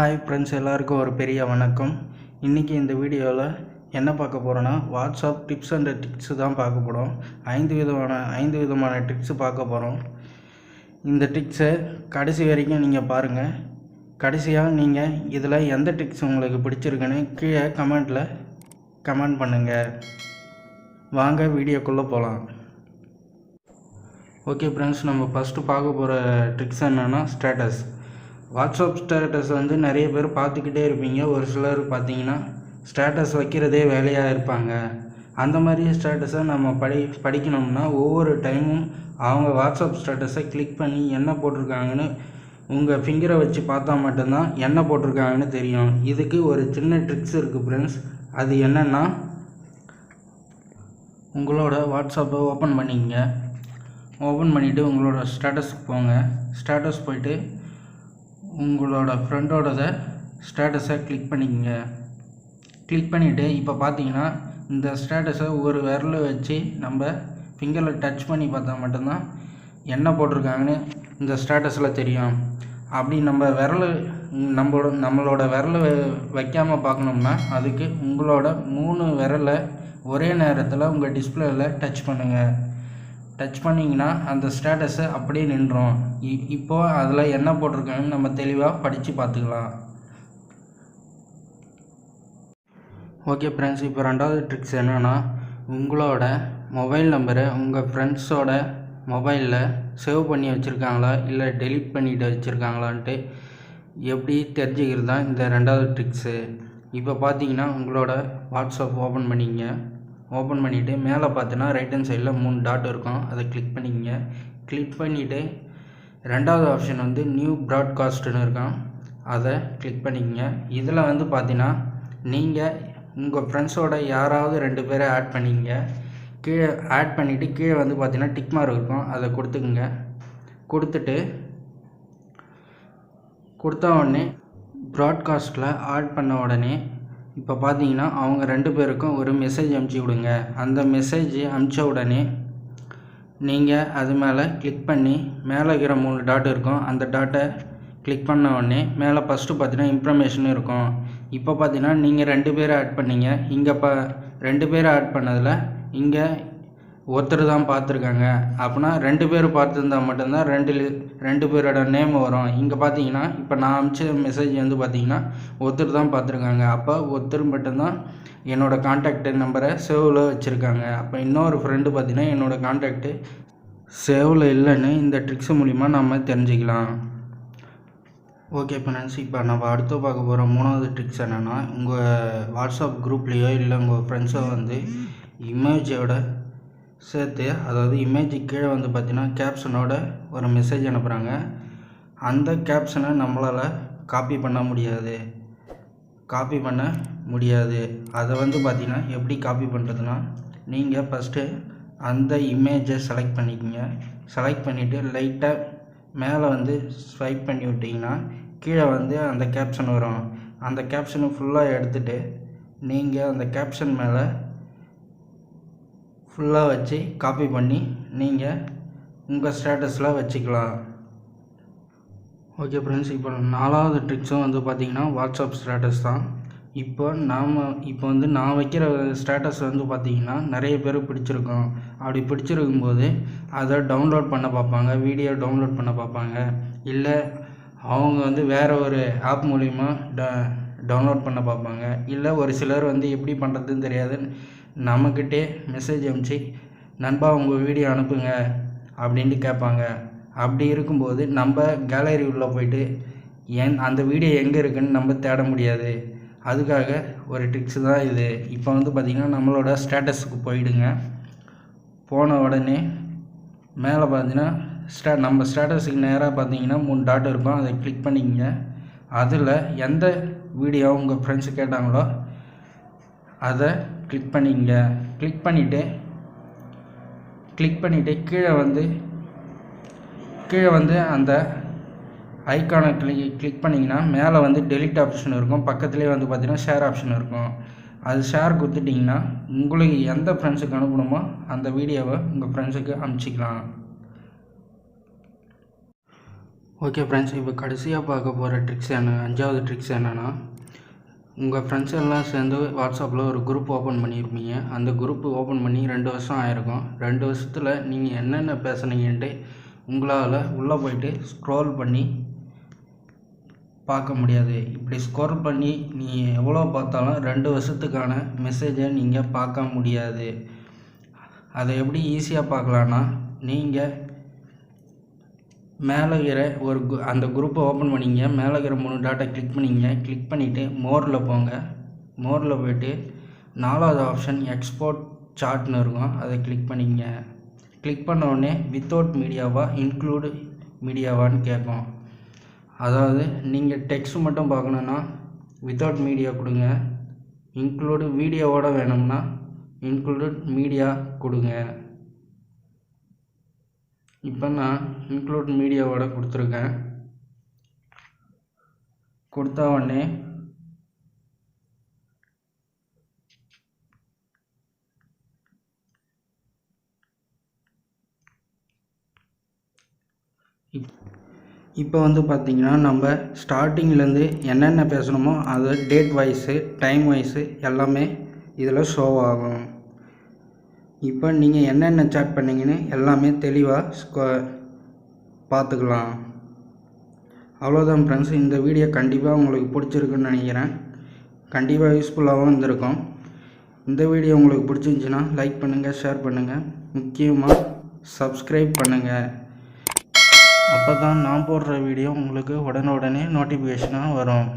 Hi friends எல்லாருக்கும் ஒரு பெரிய வணக்கம். இன்றைக்கி இந்த வீடியோவில் என்ன பார்க்க போகிறோன்னா வாட்ஸ்அப் டிப்ஸ் அண்ட் ட்ரிக்ஸு தான் பார்க்க போகிறோம் ஐந்து விதமான ஐந்து விதமான ட்ரிக்ஸு பார்க்க போகிறோம் இந்த ட்ரிக்ஸை கடைசி வரைக்கும் நீங்கள் பாருங்கள் கடைசியாக நீங்கள் இதில் எந்த ட்ரிக்ஸ் உங்களுக்கு பிடிச்சிருக்குன்னு கீழே கமெண்ட்டில் கமெண்ட் பண்ணுங்கள் வாங்க வீடியோக்குள்ளே போகலாம் ஓகே ஃப்ரெண்ட்ஸ் நம்ம ஃபஸ்ட்டு பார்க்க போகிற ட்ரிக்ஸ் என்னென்னா ஸ்டேட்டஸ் வாட்ஸ்அப் ஸ்டேட்டஸ் வந்து நிறைய பேர் பார்த்துக்கிட்டே இருப்பீங்க. ஒரு சிலர் பார்த்தீங்கன்னா ஸ்டேட்டஸ் வைக்கிறதே வேலையாக இருப்பாங்க. அந்த மாதிரி ஸ்டேட்டஸை நம்ம படி படிக்கணும்னா ஒவ்வொரு டைமும் அவங்க வாட்ஸ்அப் ஸ்டேட்டஸை கிளிக் பண்ணி என்ன போட்டிருக்காங்கன்னு உங்கள் ஃபிங்கரை வச்சு பார்த்தா மட்டும்தான் என்ன போட்டிருக்காங்கன்னு தெரியும். இதுக்கு ஒரு சின்ன ட்ரிக்ஸ் இருக்குது ஃப்ரெண்ட்ஸ் அது என்னென்னா உங்களோட வாட்ஸ்அப்பை ஓப்பன் பண்ணிக்கங்க. ஓப்பன் பண்ணிவிட்டு உங்களோட ஸ்டேட்டஸ்க்கு போங்க. ஸ்டேட்டஸ் போயிட்டு உங்களோட ஃப்ரெண்டோடத ஸ்டேட்டஸை கிளிக் பண்ணிக்கங்க. கிளிக் பண்ணிவிட்டு இப்போ பார்த்தீங்கன்னா இந்த ஸ்டேட்டஸை ஒரு விரல வச்சு நம்ம ஃபிங்கரில் டச் பண்ணி பார்த்தா மட்டும்தான் என்ன போட்டிருக்காங்கன்னு இந்த ஸ்டேட்டஸில் தெரியும். அப்படி நம்ம விரல் நம்மளோட நம்மளோட விரலை வைக்காமல் பார்க்கணும்னா அதுக்கு உங்களோட மூணு விரலை ஒரே நேரத்தில் உங்கள் டிஸ்பிளேயில் டச் பண்ணுங்கள் டச் பண்ணிங்கன்னா அந்த ஸ்டேட்டஸை அப்படியே நின்றோம் இ இப்போது அதில் என்ன போட்டிருக்காங்கன்னு நம்ம தெளிவாக படித்து பார்த்துக்கலாம். ஓகே ஃப்ரெண்ட்ஸ் இப்போ ரெண்டாவது ட்ரிக்ஸ் என்னென்னா உங்களோட மொபைல் நம்பரை உங்கள் ஃப்ரெண்ட்ஸோட மொபைலில் சேவ் பண்ணி வச்சுருக்காங்களா? இல்லை டெலீட் பண்ணிட்டு வச்சுருக்காங்களான்ட்டு எப்படி தெரிஞ்சுக்கிறது தான் இந்த ரெண்டாவது ட்ரிக்ஸு இப்போ பார்த்தீங்கன்னா உங்களோட வாட்ஸ்அப் ஓப்பன் பண்ணிங்க ஓப்பன் பண்ணிவிட்டு மேலே பார்த்தீங்கன்னா ரைட் ஹேண்ட் சைடில் மூணு டாட் இருக்கும். அதை கிளிக் பண்ணிக்கங்க. கிளிக் பண்ணிவிட்டு ரெண்டாவது ஆப்ஷன் வந்து நியூ ப்ராட்காஸ்ட்டுன்னு இருக்கும். அதை கிளிக் பண்ணிக்கங்க. இதில் வந்து பார்த்தீங்கன்னா நீங்கள் உங்கள் ஃப்ரெண்ட்ஸோட யாராவது ரெண்டு பேரை ஆட் பண்ணிக்கங்க. கீழே ஆட் பண்ணிவிட்டு கீழே வந்து பார்த்தீங்கன்னா டிக் மார்க் இருக்கும். அதை கொடுத்துக்குங்க. கொடுத்துட்டு கொடுத்த உடனே ப்ராட்காஸ்ட்டில் ஆட் பண்ண உடனே இப்போ பார்த்தீங்கன்னா அவங்க ரெண்டு பேருக்கும் ஒரு மெசேஜ் அமுச்சு விடுங்க அந்த மெசேஜ் அனுப்பிச்ச உடனே நீங்கள் அது மேலே கிளிக் பண்ணி மேலே இருக்கிற மூணு டாட் இருக்கும். அந்த டாட்டை கிளிக் பண்ண உடனே மேலே ஃபஸ்ட்டு பார்த்தீங்கன்னா இன்ஃபர்மேஷன் இருக்கும். இப்போ பார்த்தீங்கன்னா நீங்கள் ரெண்டு பேரை ஆட் பண்ணீங்க. இங்கே ப ரெண்டு பேரை ஆட் பண்ணதில் இங்கே ஒருத்தர் தான் பார்த்துருக்காங்க. அப்படின்னா ரெண்டு பேர் பார்த்துருந்தா மட்டும்தான் ரெண்டு ரெண்டு பேரோட நேம் வரும். இங்கே பார்த்தீங்கன்னா இப்போ நான் அனுப்பிச்ச மெசேஜ் வந்து பார்த்தீங்கன்னா ஒருத்தர் தான் பார்த்துருக்காங்க. அப்போ ஒருத்தர் மட்டும்தான் என்னோடய கான்டாக்ட் நம்பரை சேவில் வச்சுருக்காங்க. அப்போ இன்னொரு ஃப்ரெண்டு பார்த்தீங்கன்னா என்னோடய கான்டாக்ட்டு சேவில் இல்லைன்னு இந்த ட்ரிக்ஸ் மூலிமா நம்ம தெரிஞ்சுக்கலாம். ஓகே ஃப்ரெண்ட்ஸ் இப்போ நம்ம அடுத்து பார்க்க போகிற மூணாவது ட்ரிக்ஸ் என்னென்னா உங்கள் வாட்ஸ்அப் குரூப்லேயோ இல்லை உங்கள் ஃப்ரெண்ட்ஸோ வந்து இமேஜோட சேர்த்து அதாவது இமேஜ் கீழே வந்து பார்த்திங்கன்னா கேப்ஷனோட ஒரு மெசேஜ் அனுப்புகிறாங்க அந்த கேப்ஷனை நம்மளால் காப்பி பண்ண முடியாது. காப்பி பண்ண முடியாது. அதை வந்து பார்த்திங்கன்னா எப்படி காப்பி பண்ணுறதுன்னா நீங்கள் ஃபஸ்ட்டு அந்த இமேஜை செலக்ட் பண்ணிக்கோங்க. செலக்ட் பண்ணிவிட்டு லைட்டாக மேலே வந்து ஸ்வைப் பண்ணி விட்டிங்கன்னா கீழே வந்து அந்த கேப்ஷன் வரும். அந்த கேப்ஷனை ஃபுல்லாக எடுத்துகிட்டு நீங்கள் அந்த கேப்ஷன் மேலே ஃபுல்லாக வச்சு காப்பி பண்ணி நீங்கள் உங்கள் ஸ்டேட்டஸில் வச்சுக்கலாம். ஓகே ஃப்ரெண்ட்ஸ் இப்போ நாலாவது ட்ரிக்ஸும் வந்து பார்த்திங்கன்னா வாட்ஸ்அப் ஸ்டேட்டஸ் தான். இப்போ நாம் இப்போ வந்து நான் வைக்கிற ஸ்டேட்டஸ் வந்து பார்த்திங்கன்னா நிறைய பேர் பிடிச்சிருக்கோம். அப்படி பிடிச்சிருக்கும்போது அதை டவுன்லோட் பண்ண பார்ப்பாங்க வீடியோ டவுன்லோட் பண்ண பார்ப்பாங்க. இல்லை அவங்க வந்து வேறு ஒரு ஆப் மூலிமா ட டவுன்லோட் பண்ண பார்ப்பாங்க. இல்லை ஒரு சிலர் வந்து எப்படி பண்ணுறதுன்னு தெரியாதுன்னு நம்மக்கிட்டே மெசேஜ் அனுப்பிச்சு நண்பா உங்கள் வீடியோ அனுப்புங்க அப்படின்ட்டு கேட்பாங்க. அப்படி இருக்கும்போது நம்ம கேலரி உள்ளே போயிட்டு என் அந்த வீடியோ எங்கே இருக்குன்னு நம்ம தேட முடியாது. அதுக்காக ஒரு ட்ரிக்ஸ் தான் இது. இப்போ வந்து பார்த்திங்கன்னா நம்மளோட ஸ்டேட்டஸுக்கு போயிடுங்க. போன உடனே மேலே பார்த்தீங்கன்னா ஸ்டே நம்ம ஸ்டேட்டஸுக்கு நேராக பார்த்தீங்கன்னா மூணு டாட் இருக்கும். அதை கிளிக் பண்ணிக்கங்க. அதில் எந்த வீடியோ உங்கள் ஃப்ரெண்ட்ஸு கேட்டாங்களோ அதை கிளிக் பண்ணிக்கங்க கிளிக் பண்ணிவிட்டு கிளிக் பண்ணிவிட்டு கீழே வந்து கீழே வந்து அந்த ஐக்கானை கிளிக் கிளிக் பண்ணிங்கன்னா மேலே வந்து டெலிட் ஆப்ஷன் இருக்கும். பக்கத்துலேயே வந்து பார்த்திங்கன்னா ஷேர் ஆப்ஷன் இருக்கும். அது ஷேர் கொடுத்துட்டிங்கன்னா உங்களுக்கு எந்த ஃப்ரெண்ட்ஸுக்கு அனுப்பணுமோ அந்த வீடியோவை உங்கள் ஃப்ரெண்ட்ஸுக்கு அனுப்பிச்சிக்கலாம். ஓகே ஃப்ரெண்ட்ஸ் இப்போ கடைசியாக பார்க்க போகிற ட்ரிக்ஸ் என்ன? அஞ்சாவது ட்ரிக்ஸ் என்னென்னா உங்கள் ஃப்ரெண்ட்ஸ் எல்லாம் சேர்ந்து வாட்ஸ்அப்பில் ஒரு குரூப் ஓப்பன் பண்ணியிருப்பீங்க அந்த குரூப் ஓப்பன் பண்ணி ரெண்டு வருஷம் ஆயிருக்கும். ரெண்டு வருஷத்தில் நீங்கள் என்னென்ன பேசுனீங்கன்ட்டு உங்களால் உள்ளே போயிட்டு ஸ்க்ரோல் பண்ணி பார்க்க முடியாது. இப்படி ஸ்க்ரோல் பண்ணி நீ எவ்வளோ பார்த்தாலும் ரெண்டு வருஷத்துக்கான மெசேஜை நீங்கள் பார்க்க முடியாது. அதை எப்படி ஈஸியாக பார்க்கலான்னா நீங்கள் மேலே இருக்கிற ஒரு கு அந்த குரூப்பை ஓப்பன் பண்ணிங்க. மேலே இருக்கிற மூணு டாட்டா கிளிக் பண்ணிங்க. கிளிக் பண்ணிவிட்டு மோரில் போங்க. மோரில் போய்ட்டு நாலாவது ஆப்ஷன் எக்ஸ்போர்ட் சார்ட்னு இருக்கும். அதை கிளிக் பண்ணிங்க. கிளிக் பண்ண வித்தவுட் மீடியாவா இன்க்ளூடு மீடியாவான்னு கேட்கும். அதாவது நீங்கள் டெக்ஸ்ட் மட்டும் பார்க்கணுன்னா வித்தவுட் மீடியா கொடுங்க. இன்க்ளூடு வீடியோவோட வேணும்னா இன்க்ளூடு மீடியா கொடுங்க. இப்போ நான் இன்க்ளூட் மீடியாவோட கொடுத்துருக்கேன். கொடுத்த உடனே இப் இப்போ வந்து பார்த்திங்கன்னா நம்ம ஸ்டார்டிங்லேருந்து என்னென்ன பேசணுமோ அது டேட் வைஸு டைம் வைஸு எல்லாமே இதில் ஷோ ஆகும். இப்போ நீங்கள் என்னென்ன சேட் பண்ணீங்கன்னு எல்லாமே தெளிவாக ஸ்கொ பார்த்துக்கலாம். அவ்வளோதான் ஃப்ரெண்ட்ஸ் இந்த வீடியோ கண்டிப்பாக உங்களுக்கு பிடிச்சிருக்குன்னு நினைக்கிறேன். கண்டிப்பாக யூஸ்ஃபுல்லாகவும் இருந்திருக்கும். இந்த வீடியோ உங்களுக்கு பிடிச்சிருந்துச்சின்னா லைக் பண்ணுங்கள் ஷேர் பண்ணுங்கள் முக்கியமாக சப்ஸ்கிரைப் பண்ணுங்கள் அப்போ தான் நான் போடுற வீடியோ உங்களுக்கு உடனே உடனே நோட்டிஃபிகேஷனாக வரும்.